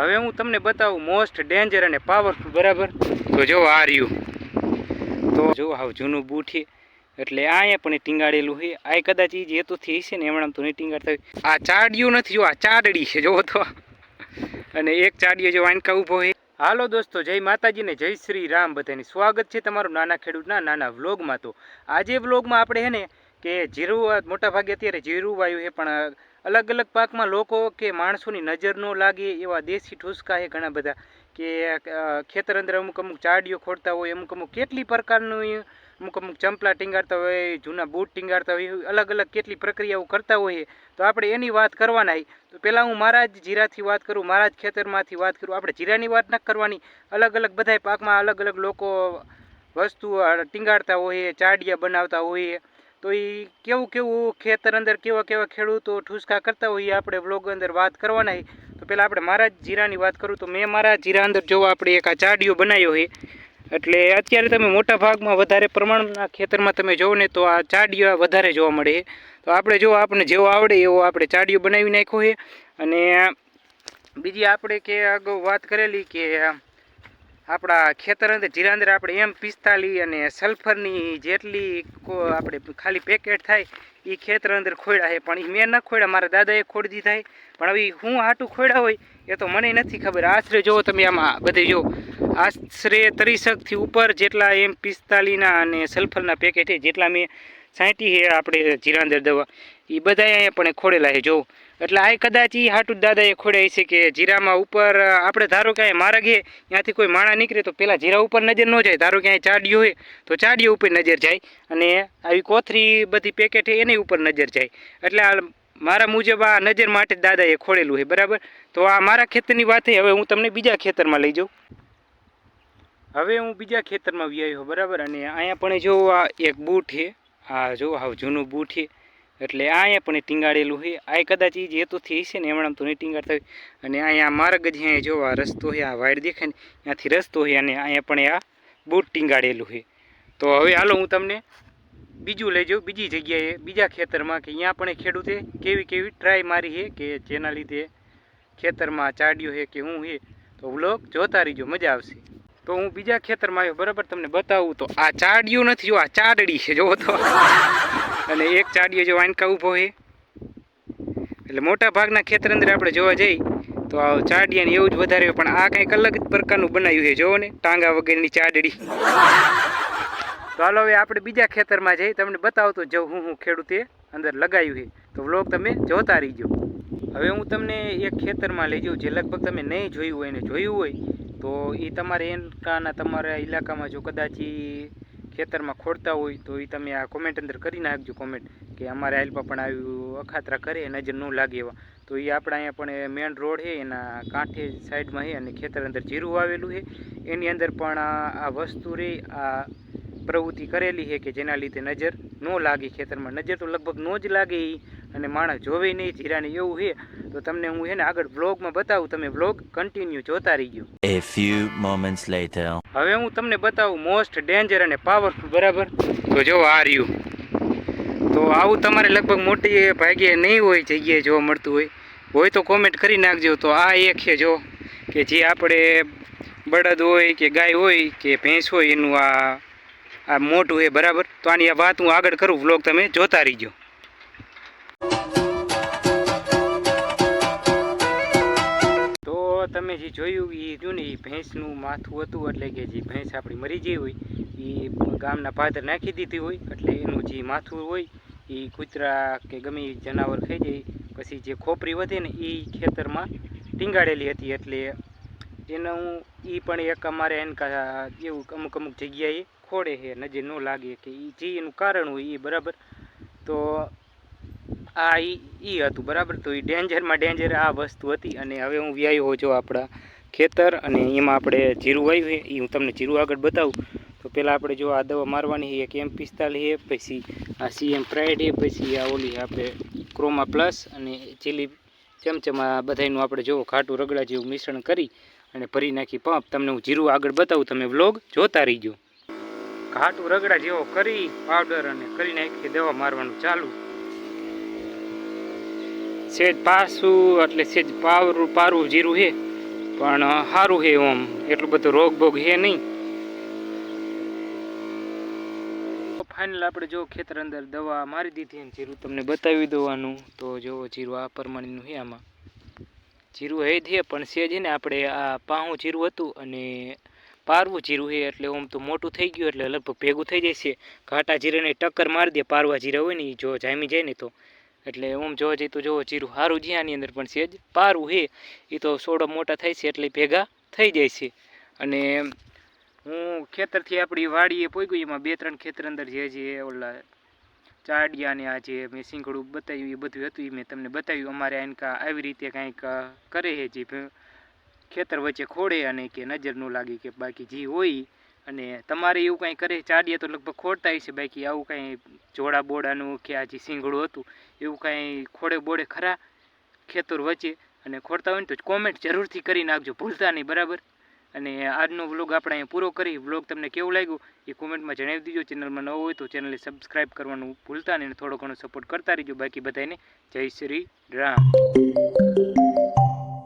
હવે હું તમને બતાવું મોસ્ટ ડેન્જર અને પાવરફુલ બરાબર? તો જો આ રહ્યું. તો જો હાવ જૂનું બૂઠી એટલે અહીંયા પણ ટીંગાડેલું છે. આ કદાચ એ જ હેતુથી હશે ને એમણામ તો નહીં ટીંગાડતા હોય. આ ચાડિયું નથી, જો આ ચાડડી છે, જોવો તો. અને એક ચાડીએ જો વાંકા ઊભો છે. હાલો દોસ્તો, જય માતાજી ને જય શ્રી રામ બધાની. સ્વાગત છે તમારું નાના ખેડૂતના નાના વ્લોગમાં તો. આજે વ્લોગમાં આપણે હે ને, કે જીરું આ મોટા ભાગે અત્યારે જીરું વાયું છે, પણ અલગ અલગ પાકમાં લોકો કે માણસોની નજર ન લાગે એવા દેશી ઠુસકા એ ઘણા બધા. કે ખેતર અંદર અમુક અમુક ચાડીઓ ખોડતા હોય, અમુક અમુક કેટલી પ્રકારનું અમુક અમુક ચંપલા ટીંગાડતા હોય, જૂના બૂટ ટીંગાડતા હોય અલગ અલગ કેટલી પ્રક્રિયાઓ કરતા હોઈએ તો આપણે એની વાત કરવાના તો પહેલાં હું મારા જ જીરાથી વાત કરું મારા જ ખેતરમાંથી વાત કરું. આપણે જીરાની વાત ન કરવાની. અલગ અલગ બધાય પાકમાં અલગ અલગ લોકો વસ્તુ ટીંગાડતા હોઈએ ચાડિયા બનાવતા હોઈએ તો એ કેવું કેવું ખેતર અંદર કેવા કેવા ખેડૂતો ઠુસકા કરતા હોઈએ આપણે વ્લોગ અંદર વાત કરવાના હોય તો પહેલાં આપણે મારા જ જીરાની વાત કરું તો મેં મારા જીરા અંદર જો આપણે એક આ ચાડીયો બનાવ્યો છે. એટલે અત્યારે તમે મોટા ભાગમાં વધારે પ્રમાણના ખેતરમાં તમે જોવો ને તો આ ચાડિયો વધારે જોવા મળે તો આપણે જો આપણને જેવો આવડે એવો આપણે ચાડીયો બનાવી નાખ્યો છે. અને બીજી આપણે કે અગાઉ વાત કરેલી કે આપણા ખેતર અંદર, જીરા અંદર આપણે એમ પિસ્તાલી અને સલ્ફરની જેટલી આપણે ખાલી પેકેટ થાય એ ખેતર અંદર ખોયડા છે. પણ એ મેં ન ખોડ્યા મારા દાદાએ ખોડી દીધા છે પણ હવે હું હાટું ખોયડા હોય, એ તો મને નથી ખબર. આશરે જુઓ તમે આમાં બધે જુઓ. આશરે ત્રીસકથી ઉપર જેટલા એમ પિસ્તાલીના અને સલ્ફરના પેકેટ છે, જેટલા મેં છાંટી છે આપણે જીરા અંદર દવા. એ બધા અહીંયા પણ ખોડેલા છે જો એટલે આ કદાચ એ હાટું દાદાએ ખોડ્યા છે કે જીરામાં ઉપર આપણે ધારો કે મારા ઘે ત્યાંથી કોઈ માણા નીકળે તો પહેલાં જીરા ઉપર નજર ન જાય. ધારો કે અહીંયા ચાડિયો હોય, તો ચાડિયો ઉપર નજર જાય અને આવી કોથરી બધી પેકેટ એની ઉપર નજર જાય. એટલે આ મારા મુજબ આ નજર માટે જ દાદાએ ખોડેલું છે, બરાબર? તો આ મારા ખેતરની વાત છે, હવે હું તમને બીજા ખેતરમાં લઈ જાઉં. હવે હું બીજા ખેતરમાં વ્યાયો, બરાબર? અને અહીંયા પણ જો આ એક બૂટ છે, આ જો હાવ જૂનું બૂટ છે એટલે અહીંયા પણ ટીંગાડેલું છે. આ કદાચ એ જ હેતુથી હશે ને એમણે તો નહીં ટીંગાડતા હોય. અને અહીંયા માર્ગ જ અહીંયા જો આ રસ્તો છે, આ વાડ દેખાય ને ત્યાંથી રસ્તો છે અને અહીંયા પણ આ બૂટ ટીંગાડેલું છે. તો હવે હાલો હું તમને બીજું લઈ જાઉં. બીજી જગ્યાએ, બીજા ખેતરમાં કે અહીંયા પણ ખેડૂતે કેવી કેવી ટ્રાય મારી છે કે જેના લીધે ખેતરમાં ચાડ્યું છે કે હું છે. તો વ્લોગ જોતા રહીજો, મજા આવશે. તો હું બીજા ખેતરમાં આવ્યો, બરાબર? તમને બતાવું તો આ ચાડિયું નથી, જો આ ચાડડી છે, જોવો તો. અને એક ચાડીયો જો વાનકા ઊભો છે એટલે મોટા ભાગના ખેતર અંદર આપણે જોવા જઈએ તો આ ચાડિયાને એવું જ વધારે. પણ આ કંઈક અલગ જ પ્રકારનું બનાવ્યું છે, જોવો ને, ટાંગા વગરની ચાડડી. તો હાલો હવે આપણે બીજા ખેતરમાં જઈ, તમને બતાવતો જો હું હું ખેડૂતે અંદર લગાવ્યું છે. તો વ્લોગ તમે જોતા રહીજો. હવે હું તમને એક ખેતરમાં લઈ જાઉં, જે લગભગ તમે નહીં જોયું હોય ને જોયું હોય, તો એ તમારે એનકાના તમારા ઇલાકામાં જો કદાચ ખેતરમાં ખોડતા હોય તો એ તમે આ કોમેન્ટ અંદર કરી નાખજો કોમેન્ટ કે અમારે આલપા પણ આવ્યું, અખાતરા કરે, નજર ન લાગે એવા. તો એ આપણા અહીંયા પણ મેન રોડ છે, એના કાંઠે સાઈડમાં છે અને ખેતર અંદર જીરું આવેલું છે. એની અંદર પણ આ વસ્તુ રે, આ પ્રવૃત્તિ કરેલી છે કે જેના લીધે નજર ન લાગે ખેતરમાં. નજર તો લગભગ ન જ લાગે ઈ. અને માણસ જોવે નહીં જીરાને એવું છે તો તમને હું છે ને આગળ વ્લોગમાં બતાવું તમે વ્લોગ કન્ટિન્યુ જોતા રહીજો. એ ફ્યુ મોમેન્ટ્સ લેટર હવે હું તમને બતાવું મોસ્ટ ડેન્જર અને પાવરફુલ બરાબર? તો જો આ રહ્યું. તો આવું તમારે લગભગ મોટી ભાગ્યે નહીં હોય જગ્યાએ જોવા મળતું હોય. હોય તો કોમેન્ટ કરી નાખજો. તો આ એક છે જો કે જે આપણે બળદ હોય કે ગાય હોય કે ભેંસ હોય એનું આ આ મોટું હોય બરાબર? તો આની આ વાત હું આગળ કરું વ્લોગ તમે જોતા રહીજો. તમે જે જોયું એ જો ને એ ભેંસનું માથું હતું, એટલે કે જે ભેંસ આપણી મરી ગઈ હોય એ ગામના પાદર નાખી દીધી હોય, એટલે એનું જે માથું હોય એ કૂતરા કે ગમે જનાવર ખાઈ જાય, પછી જે ખોપરી વધે ને એ ખેતરમાં ટીંગાડેલી હતી, એટલે એનું એ પણ એક અમારે એને એવું અમુક અમુક જગ્યાએ ખોડે છે, નજર ન લાગે કે એ જે એનું કારણ હોય એ બરાબર. તો આ ઈ હતું, બરાબર? તો એ ડેન્જરમાં ડેન્જર આ વસ્તુ હતી અને હવે હું વ્યાયો જો આપણા ખેતર અને એમાં આપણે જીરું વાવ્યું એ હું તમને જીરું આગળ બતાવું. તો પહેલાં આપણે જો આ દવા મારવાની એક એમ પિસ્તાલીસ છે, પછી આ સીએમ પ્રાઇડ છે પછી આ ઓલી આપણે ક્રોમા પ્લસ અને ચીલી ચમચમા બધાયનું આપણે જો ખાટું રગડા જેવું મિશ્રણ કરી અને ભરી નાખી પંપ. તમને હું જીરું આગળ બતાવું, તમે વ્લોગ જોતા રહીજો. ઘાટું રગડા જેવો કરી, પાવડર અને કરી નાખી, દવા મારવાનું ચાલુ. સેજ પાસું એટલે સેજ પાવરું પારું જીરું છે પણ સારું છે ઓમ. એટલું બધું રોગ બોગ છે નહીં. ફાઇનલ આપણે જો ખેતર અંદર દવા મારી દીધી અને જીરું તમને બતાવી દેવાનું. તો જો જીરું આ પ્રમાણેનું છે આમાં. જીરું હે છે પણ છે જ ને આપણે આ પાહું જીરું હતું અને પારવું જીરું છે એટલે આમ તો મોટું થઈ ગયું એટલે લગભગ ભેગું થઈ જશે. ઘાટા જીરાને ટક્કર મારી દે, પારવા જીરા હોય ને જો જામી જાય ને તો. એટલે આમ જોવા જઈએ તો જોવો જીરું સારું છે આની અંદર પણ છે જ પારવું છે એ તો સોડો મોટા થાય છે એટલે ભેગા થઈ જાય છે અને હું ખેતરથી આપણી વાડીએ પોગ્યું એમાં બે ત્રણ ખેતર અંદર જે જે ઓલા ચાડિયા ને આ જે મેં સિંગડું બતાવ્યું, એ બધું હતું એ મેં તમને બતાવ્યું અમારે આનકા આવી રીતે કાંઈક કરે છે જે ખેતર વચ્ચે ખોડે અને કે નજર ન લાગે કે બાકી જે હોય. અને તમારે એવું કાંઈ કરે? ચાડિયા તો લગભગ ખોડતા હશે બાકી આવું કાંઈ જોડા બોડાનું કે આ જે સિંગડું હતું, એવું કાંઈ ખોડે બોડે ખરા? ખેતર વચ્ચે. અને ખોડતા હોય ને તો કોમેન્ટ જરૂરથી કરી નાખજો. ભૂલતા નહીં, બરાબર? અને આજનો વ્લોગ આપણે અહીંયા પૂરો કરી. વ્લોગ તમને કેવું લાગ્યું એ કોમેન્ટમાં જણાવી દીજો. ચેનલમાં નવો હોય તો ચેનલને સબસ્ક્રાઈબ કરવાનું ભૂલતા નહીં થોડો ઘણો સપોર્ટ કરતા રહીજો. બાકી બધાને જય શ્રી રામ.